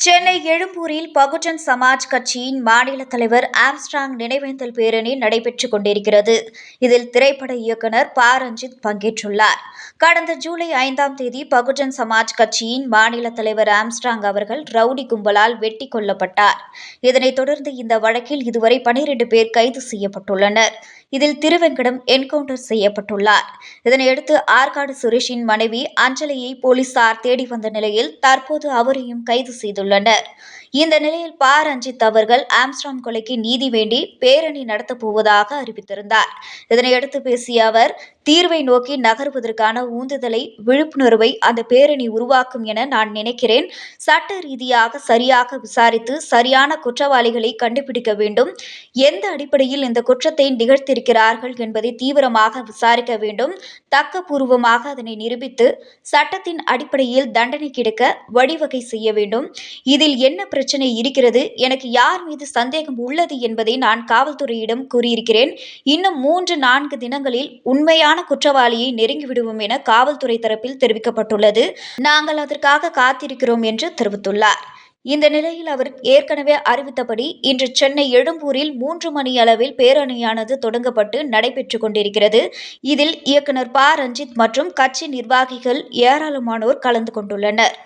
சென்னை எழும்பூரில் பகுஜன் சமாஜ் கட்சியின் மாநில தலைவர் ஆம்ஸ்ட்ராங் நினைவேந்தல் பேரணி நடைபெற்றுக் கொண்டிருக்கிறது. இதில் திரைப்பட இயக்குனர் ப. ரஞ்சித் பங்கேற்றுள்ளார். கடந்த ஜூலை ஐந்தாம் தேதி பகுஜன் சமாஜ் கட்சியின் மாநில தலைவர் ஆம்ஸ்ட்ராங் அவர்கள் ரவுடி கும்பலால் வெட்டி கொல்லப்பட்டார். இதனைத் தொடர்ந்து இந்த வழக்கில் இதுவரை பனிரெண்டு பேர் கைது செய்யப்பட்டுள்ளனர். இதில் திருவெங்கடம் என்கவுண்டர் செய்யப்பட்டுள்ளார். இதனையடுத்து ஆற்காடு சுரேஷின் மனைவி அஞ்சலியை போலீசார் தேடி வந்த நிலையில் தற்போது அவரையும் கைது செய்துள்ளனர். இந்த நிலையில் ப. ரஞ்சித் அவர்கள் ஆம்ஸ்ட்ராங் கொலைக்கு நீதி வேண்டி பேரணி நடத்தப் போவதாக அறிவித்திருந்தார். இதனையடுத்து பேசிய அவர் தீர்வை நோக்கி நகர்வதற்கான ஊந்துதலை விழிப்புணர்வை அந்த பேரணி உருவாக்கும் என நான் நினைக்கிறேன். சட்ட ரீதியாக சரியாக விசாரித்து சரியான குற்றவாளிகளை கண்டுபிடிக்க வேண்டும். எந்த அடிப்படையில் இந்த குற்றத்தை நிகழ்த்தியிருக்கிறார்கள் என்பதை தீவிரமாக விசாரிக்க வேண்டும். தக்கபூர்வமாக அதனை நிரூபித்து சட்டத்தின் அடிப்படையில் தண்டனை கிடைக்க வழிவகை செய்ய வேண்டும். இதில் என்ன பிரச்சனை இருக்கிறது? எனக்கு யார் மீது சந்தேகம் உள்ளது என்பதை நான் காவல்துறையிடம் கூறியிருக்கிறேன். இன்னும் மூன்று நான்கு தினங்களில் உண்மையான குற்றவாளியை நெருங்கிவிடுவோம் என காவல்துறை தரப்பில் தெரிவிக்கப்பட்டுள்ளது. நாங்கள் அதற்காக காத்திருக்கிறோம் என்று தெரிவித்துள்ளார். இந்த நிலையில் அவர் ஏற்கனவே அறிவித்தபடி இன்று சென்னை எழும்பூரில் மூன்று மணி அளவில் பேரணியானது தொடங்கப்பட்டு நடைபெற்றுக் கொண்டிருக்கிறது. இதில் இயக்குனர் ப. ரஞ்சித் மற்றும் கட்சி நிர்வாகிகள் ஏராளமானோர் கலந்து கொண்டுள்ளனர்.